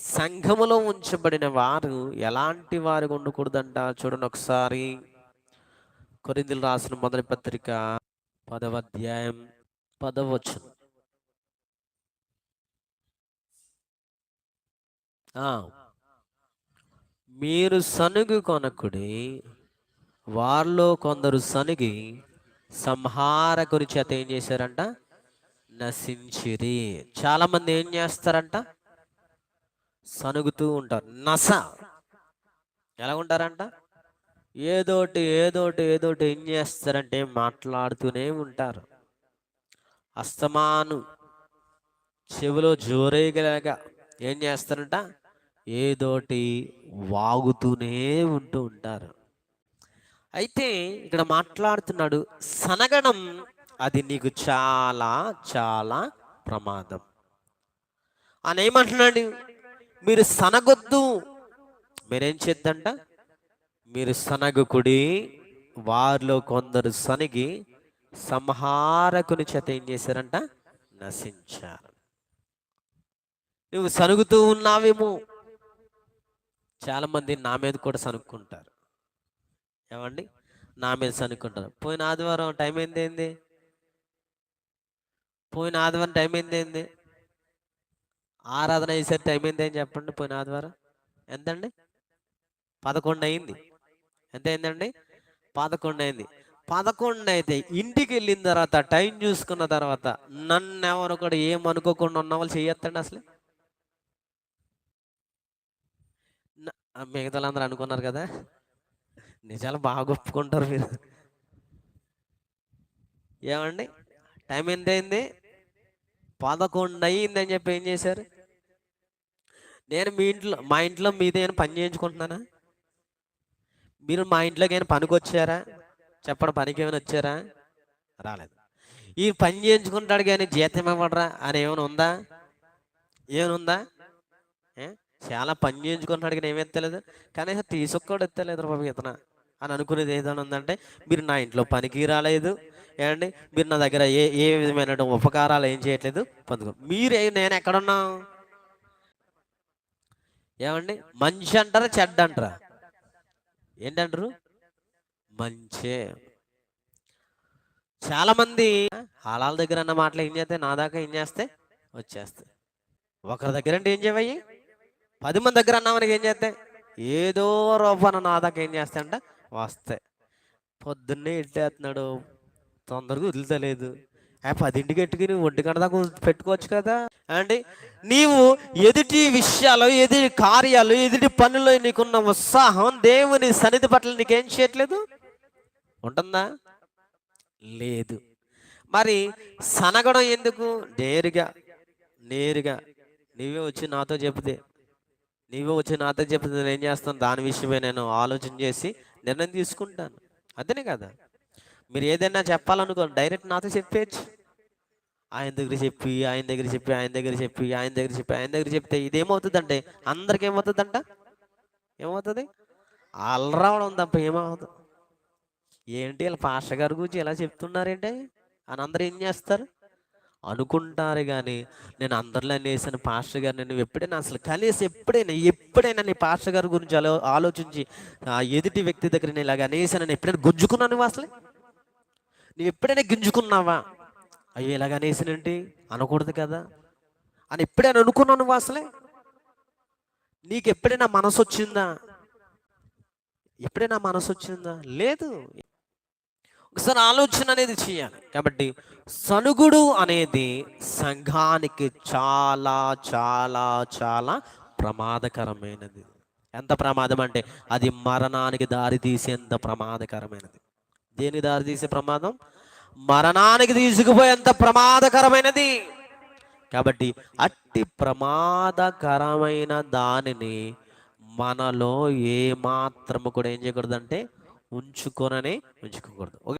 సంఘములో ఉంచబడిన వారు ఎలాంటి వారు ఉండకూడదంట? చూడండి ఒకసారి. కొరిందులు రాసిన మొదటి పత్రిక పదవ అధ్యాయం పదవచ్చు ఆ, మీరు సనుగు కొనకుడి వారిలో కొందరు సనిగి సంహారకుని చేత ఏం చేశారంట? నశించిరి. చాలా మంది ఏం చేస్తారంట? సనుగుతూ ఉంటారు. నస. ఎలా ఉంటారంట ఏదోటి ఏదోటి ఏదోటి ఏం చేస్తారంటే మాట్లాడుతూనే ఉంటారు. అస్తమాను. చెవిలో జోరేగలేక ఏం చేస్తారంట? ఏదోటి వాగుతూనే ఉంటూ ఉంటారు. అయితే ఇక్కడ మాట్లాడుతున్నాడు సనగడం అది నీకు చాలా చాలా ప్రమాదం. అని ఏమంటున్నాడు? మీరు సనగొద్దు. మీరేం చేద్దంట? మీరు సనగకుడి వారిలో కొందరు సనిగి సంహారకుని చేత ఏం చేశారంట? నశించారు. నువ్వు సనుగుతూ ఉన్నావేమో. చాలా మంది నా మీద కూడా సనుక్కుంటారు. ఏమండి? నా మీద సనుక్కుంటారు. పోయిన ఆదివారం టైం ఏంది ఏంది? పోయిన ఆదివారం టైం ఏంది? ఆరాధన చేసే టైం ఏంది అని చెప్పండి పోయిన ఆదివారం. ఎంతండి? పదకొండు అయింది ఎంత అయిందండి పదకొండు అయింది పదకొండు అయితే ఇంటికి వెళ్ళిన తర్వాత టైం చూసుకున్న తర్వాత నన్ను ఎవరు కూడా ఏమనుకోకుండా ఉన్న వాళ్ళు చేయొద్దండి అసలు? మిగతా అందరూ అనుకున్నారు కదా? నిజాలు బాగా ఒప్పుకుంటారు మీరు. ఏమండి? టైం ఎంత అయింది పదకొండు అయ్యిందని చెప్పి ఏం చేశారు? నేను మీ ఇంట్లో మా ఇంట్లో మీతో ఏమైనా పని చేయించుకుంటున్నానా? మీరు మా ఇంట్లోకి ఏమైనా పనికి వచ్చారా చెప్పడం పనికి ఏమైనా వచ్చారా? రాలేదు. ఈ పని చేయించుకుంటాడు కానీ జీతం ఇవ్వడరా? అని ఏమైనా ఉందా? ఏమైనా ఉందా? చాలా పని చేయించుకుంటున్నాడు కానీ ఏమి ఎత్తలేదు? కనీసం తీసుకోడు ఎత్తలేదు బాబు ఇతన. అని అనుకునేది ఏదైనా ఉందంటే మీరు నా ఇంట్లో పనికి రాలేదు. ఏమండి? మీరు నా దగ్గర ఏ ఏ విధమైన ఉపకారాలు ఏం చేయట్లేదు? పొందుకో. మీరే నేను ఎక్కడున్నా? ఏమండి? మంచి అంటారా చెడ్డ అంటారా? ఏంటంటారు? మంచే. చాలా మంది హాలాల దగ్గర అన్న మాటలు ఏం చేస్తే నా దాకా ఏం చేస్తే వచ్చేస్తాయి. ఒకరి దగ్గర అంటే ఏం చేయవయ్యి? పది మంది దగ్గర అన్నామని ఏం చేస్తే ఏదో రూపాన నా దాకా ఏం చేస్తాయంట వస్తాయి. పొద్దున్నే ఇట్టేస్తున్నాడు తొందరగా వదులుతలేదు. ఆ పదింటికి ఎట్టుకుని ఒంటి గంట దాకా పెట్టుకోవచ్చు కదా. అండి నీవు ఎదుటి విషయాలు ఎదుటి కార్యాలు ఎదుటి పనుల్లో నీకున్న ఉత్సాహం దేవుని సన్నిధి పట్ల నీకేం చేయట్లేదు? ఉంటుందా? లేదు. మరి సనగడం ఎందుకు? నేరుగా నేరుగా. నీవే వచ్చి నాతో చెప్తే నీవే వచ్చి నాతో చెప్తే నేను ఏం చేస్తాను? దాని విషయమే నేను ఆలోచన చేసి నిర్ణయం తీసుకుంటాను. అదేనే కదా. మీరు ఏదైనా చెప్పాలనుకోండి డైరెక్ట్ నాతో చెప్పేయచ్చు. ఆయన దగ్గర చెప్పి ఆయన దగ్గర చెప్పి ఆయన దగ్గర చెప్పి ఆయన దగ్గర చెప్పి ఆయన దగ్గర చెప్తే ఇదేమవుతుందంటే అందరికి ఏమవుతుందంట ఏమవుతుంది? అల్లరావడం తప్ప ఏమవుతుంది? ఏంటి వీళ్ళ పాస్టర్ గారి గురించి ఎలా చెప్తున్నారేంటి? అని అందరూ ఏం చేస్తారు? అనుకుంటారు కానీ నేను అందరిలో అనేసాను పాస్టర్ గారు నేను ఎప్పుడైనా అసలు కనీసం ఎప్పుడైనా ఎప్పుడైనా నీ పాస్టర్ గారి గురించి ఆలో ఆలోచించి ఆ ఎదుటి వ్యక్తి దగ్గర నేను ఇలాగ అనేసాను ఎప్పుడైనా గుంజుకున్నాను నువ్వు అసలు? నువ్వు ఎప్పుడైనా గింజుకున్నావా? అయ్యో ఇలాగ అనేసినంటి అనకూడదు కదా. అని ఎప్పుడైనా అనుకున్నావు నువ్వు అసలే నీకు ఎప్పుడైనా మనసు వచ్చిందా? ఎప్పుడైనా మనసు వచ్చిందా? లేదు. ఒకసారి ఆలోచన అనేది చేయాలి. కాబట్టి సనుగుడు అనేది సంఘానికి చాలా చాలా చాలా ప్రమాదకరమైనది. ఎంత ప్రమాదం అంటే అది మరణానికి దారి తీసేంత ప్రమాదకరమైనది. దేని దారి తీసే ప్రమాదం? మరణానికి తీసుకుపోయేంత ప్రమాదకరమైనది. కాబట్టి అట్టి ప్రమాదకరమైన దానిని మనలో ఏ మాత్రము కూడా ఏం చేయకూడదంటే ఉంచుకొననే ఉంచుకోకూడదు.